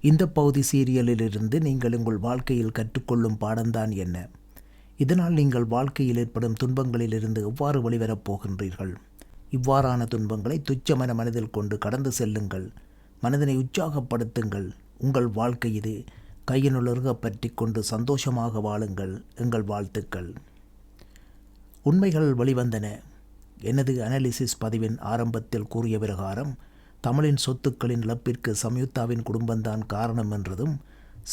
இந்த பகுதி சீரியலிலிருந்து நீங்கள் உங்கள் வாழ்க்கையில் கற்றுக்கொள்ளும் பாடம்தான் என்ன? இதனால் நீங்கள் வாழ்க்கையில் ஏற்படும் துன்பங்களிலிருந்து எவ்வாறு வெளிவரப் போகின்றீர்கள்? இவ்வாறான துன்பங்களை துச்சமென மனதில் கொண்டு கடந்து செல்லுங்கள். மனதினை உற்சாகப்படுத்துங்கள். உங்கள் வாழ்க்கை இது கையினுலருக பற்றி கொண்டு சந்தோஷமாக வாழுங்கள். எங்கள் வாழ்த்துக்கள். உண்மைகள் வெளிவந்தன. எனது அனாலிசிஸ் பதிவின் ஆரம்பத்தில் கூறிய பிரகாரம் தமிழின் சொத்துக்களின் இழப்பிற்கு சம்யுக்தாவின் குடும்பம்தான் காரணம் என்றதும்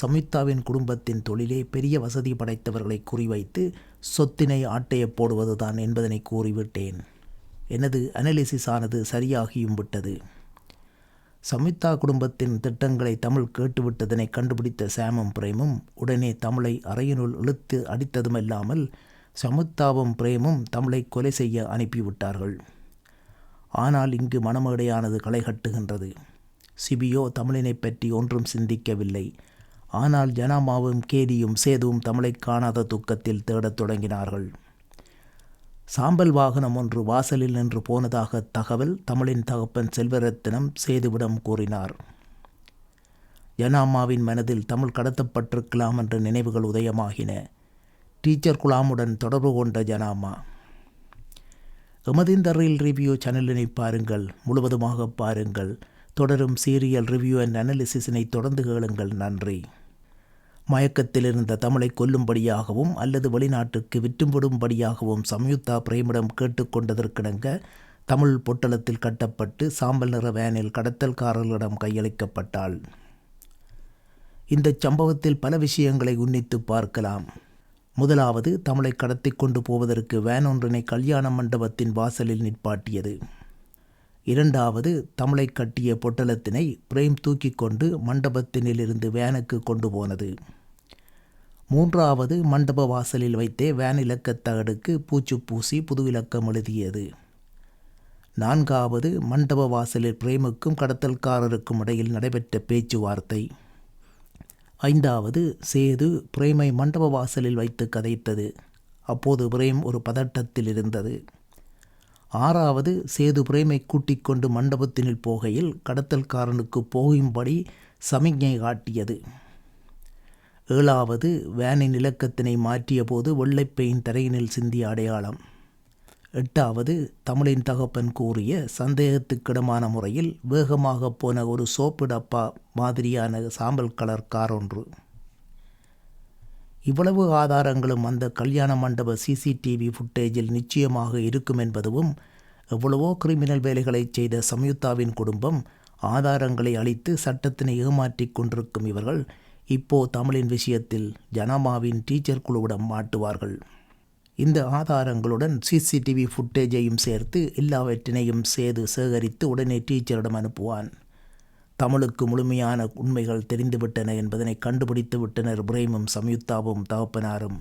சம்யுக்தாவின் குடும்பத்தின் தொழிலே பெரிய வசதி படைத்தவர்களை குறிவைத்து சொத்தினை ஆட்டைய போடுவதுதான் என்பதனை கூறிவிட்டேன். எனது அனாலிசிஸ் ஆனது சரியாகியும் விட்டது. சம்யுக்தா குடும்பத்தின் திட்டங்களை தமிழ் கேட்டுவிட்டதனை கண்டுபிடித்த சாமும் பிரேமும் உடனே தமிழை அறையினுள் இழுத்து அடித்ததுமல்லாமல் சமுத்தாவும் பிரேமும் தமிழை கொலை செய்ய அனுப்பிவிட்டார்கள். ஆனால் இங்கு மணமேடையானது களை கட்டுகின்றது. சிபியோ தமிழினை பற்றி ஒன்றும் சிந்திக்கவில்லை. ஆனால் ஜனாமாவும் கேடியும் சேதுவும் தமிழை காணாத துக்கத்தில் தேடத் தொடங்கினார்கள். சாம்பல் வாகனம் ஒன்று வாசலில் நின்று போனதாக தகவல் தமிழின் தகப்பன் செல்வரத்தினம் சேதுவிடம் கூறினார். ஜனாமாவின் மனதில் தமிழ் கடத்தப்பட்டிருக்கலாம் என்ற நினைவுகள் உதயமாகின. டீச்சர் குலாமுடன் தொடர்பு கொண்ட ஜனாமா எமது இந்த ரீல் ரிவ்யூ சேனலினை பாருங்கள் முழுவதுமாக பாருங்கள். தொடரும் சீரியல் ரிவ்யூ அண்ட் அனாலிசிஸினை தொடர்ந்து கேளுங்கள். நன்றி. மயக்கத்தில் இருந்த தமிழை கொல்லும்படியாகவும் அல்லது வெளிநாட்டுக்கு விற்றும்படும்படியாகவும் சம்யுக்தா பிரேமிடம் கேட்டுக்கொண்டதற்கிணங்க தமிழ் பொட்டலத்தில் கட்டப்பட்டு சாம்பல் நிற வேனில் கடத்தல்காரர்களிடம் கையளிக்கப்பட்டாள். இந்த சம்பவத்தில் பல விஷயங்களை உன்னித்து பார்க்கலாம். முதலாவது தமிழை கடத்தி கொண்டு போவதற்கு வேன் ஒன்றினை கல்யாண மண்டபத்தின் வாசலில் நிற்பாட்டியது. இரண்டாவது தமிழை கட்டிய பொட்டலத்தினை பிரேம் தூக்கி கொண்டு மண்டபத்தினிலிருந்து வேனுக்கு கொண்டு போனது. மூன்றாவது மண்டப வாசலில் வைத்தே வேன் இலக்கத் தகடுக்கு பூச்சு பூசி புது இலக்கம் எழுதியது. நான்காவது மண்டப வாசலில் பிரேமுக்கும் கடத்தல்காரருக்கும் இடையில் நடைபெற்ற பேச்சுவார்த்தை. ஐந்தாவது சேது பிரேமை மண்டப வாசலில் வைத்து கதைத்தது. அப்போது பிரேம் ஒரு பதட்டத்தில் இருந்தது. ஆறாவது சேது பிரேமை கூட்டிக் கொண்டு மண்டபத்தினில் போகையில் கடத்தல்காரனுக்கு போகும்படி சமிக்ஞை காட்டியது. ஏழாவது வேனின் இலக்கத்தினை மாற்றியபோது வெள்ளைப்பையின் வெள்ளைப்பெயின் தரையினில் சிந்திய அடையாளம். எட்டாவது தமிழின் தகப்பன் கூறிய சந்தேகத்துக்கிடமான முறையில் வேகமாக போன ஒரு சோப்பு டப்பா மாதிரியான சாம்பல் கலர் கார் ஒன்று. இவ்வளவு ஆதாரங்களும் அந்த கல்யாண மண்டப சிசிடிவி ஃபுட்டேஜில் நிச்சயமாக இருக்கும் என்பதும் எவ்வளவோ கிரிமினல் வேலைகளை செய்த சம்யுக்தாவின் குடும்பம் ஆதாரங்களை அளித்து சட்டத்தினை ஏமாற்றிக் கொண்டிருக்கும் இவர்கள் இப்போ தமிழின் விஷயத்தில் ஜனமாவின் டீச்சர் குழுவிடம் மாட்டுவார்கள். இந்த ஆதாரங்களுடன் சிசிடிவி ஃபுட்டேஜையும் சேர்த்து எல்லாவற்றினையும் சேது சேகரித்து உடனே டீச்சரிடம் அனுப்புவான். தமிழுக்கு முழுமையான உண்மைகள் தெரிந்துவிட்டன என்பதனை கண்டுபிடித்து விட்டனர் பிரேமும் சம்யுக்தாவும் தகப்பனாரும்.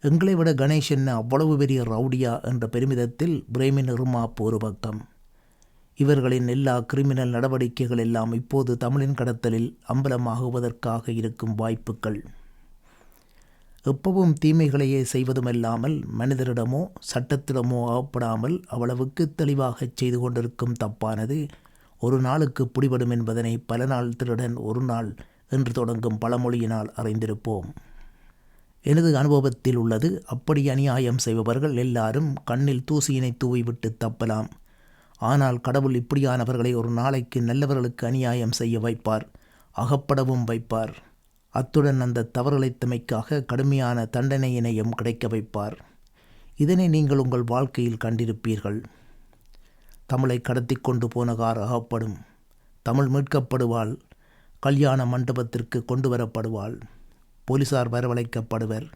எங்களை விட கணேசன் அவ்வளவு பெரிய ரவுடியா என்ற பெருமிதத்தில் பிரேமின் இருமாப்பு ஒரு பக்கம். இவர்களின் எல்லா கிரிமினல் நடவடிக்கைகள் எல்லாம் இப்போது தமிழின் கடத்தலில் அம்பலமாகுவதற்காக இருக்கும் வாய்ப்புகள். எப்பவும் தீமைகளையே செய்வதுமல்லாமல் மனிதரிடமோ சட்டத்திடமோ அகப்படாமல் அவ்வளவுக்கு தெளிவாகச் செய்து கொண்டிருக்கும் தப்பானது ஒரு நாளுக்கு பிடிபடும் என்பதனை பல நாள் திருடன் ஒரு நாள் என்று தொடங்கும் பழமொழியினால் அறிந்திருப்போம். எனது அனுபவத்தில் உள்ளது அப்படி அநியாயம் செய்பவர்கள் எல்லாரும் கண்ணில் தூசியினை தூவிவிட்டு தப்பலாம். ஆனால் கடவுள் இப்படியானவர்களை ஒரு நாளைக்கு நல்லவர்களுக்கு அநியாயம் செய்ய வைப்பார் அகப்படவும் வைப்பார். அத்துடன் அந்த தவறிழைத்தமைக்காக கடுமையான தண்டனையினையும் கிடைக்க வைப்பார். இதனை நீங்கள் உங்கள் வாழ்க்கையில் கண்டிருப்பீர்கள். தமிழை கடத்தி கொண்டு போன கார் அகப்படும். தமிழ் மீட்கப்படுவாள். கல்யாண மண்டபத்திற்கு கொண்டு வரப்படுவாள் போலீசார் வரவழைக்கப்படுவர்.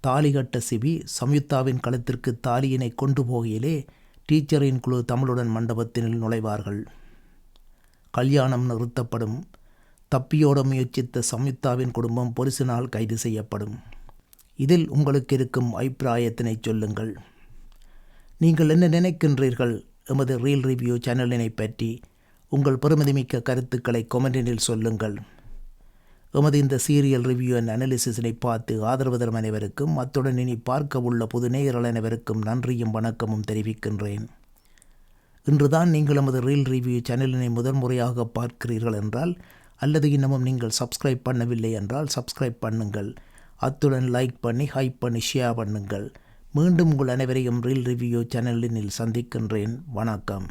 தாலி கட்ட சிபி சம்யுக்தாவின் களத்திற்கு தாலியினை கொண்டு போகையிலே டீச்சரின் குழு தமிழுடன் மண்டபத்தினில் நுழைவார்கள். கல்யாணம் நிறுத்தப்படும். தப்பியோட முயற்சித்த சம்யுக்தாவின் குடும்பம் பொரிசினால் கைது செய்யப்படும். இதில் உங்களுக்கு இருக்கும் அபிப்பிராயத்தினை சொல்லுங்கள். நீங்கள் என்ன நினைக்கின்றீர்கள்? எமது ரீல் ரிவ்யூ சேனலினை பற்றி உங்கள் பெருமதிமிக்க கருத்துக்களை கொமெண்டினில் சொல்லுங்கள். எமது இந்த சீரியல் ரிவ்யூ அண்ட் அனாலிசிஸினை பார்த்து ஆதரவு தரும் அனைவருக்கும் அத்துடன் இனி பார்க்க உள்ள புது நேயர்கள் அனைவருக்கும் நன்றியும் வணக்கமும் தெரிவிக்கின்றேன். இன்றுதான் நீங்கள் எமது ரீல் ரிவ்யூ சேனலினை முதன்முறையாக பார்க்கிறீர்கள் என்றால் அல்லது இன்னமும் நீங்கள் சப்ஸ்கிரைப் பண்ணவில்லை என்றால் சப்ஸ்கிரைப் பண்ணுங்கள். அத்துடன் லைக் பண்ணி ஹைப் பண்ணி ஷேர் பண்ணுங்கள். மீண்டும் உங்கள் அனைவரையும் ரீல் ரிவ்யூ சேனலினில் சந்திக்கின்றேன். வணக்கம்.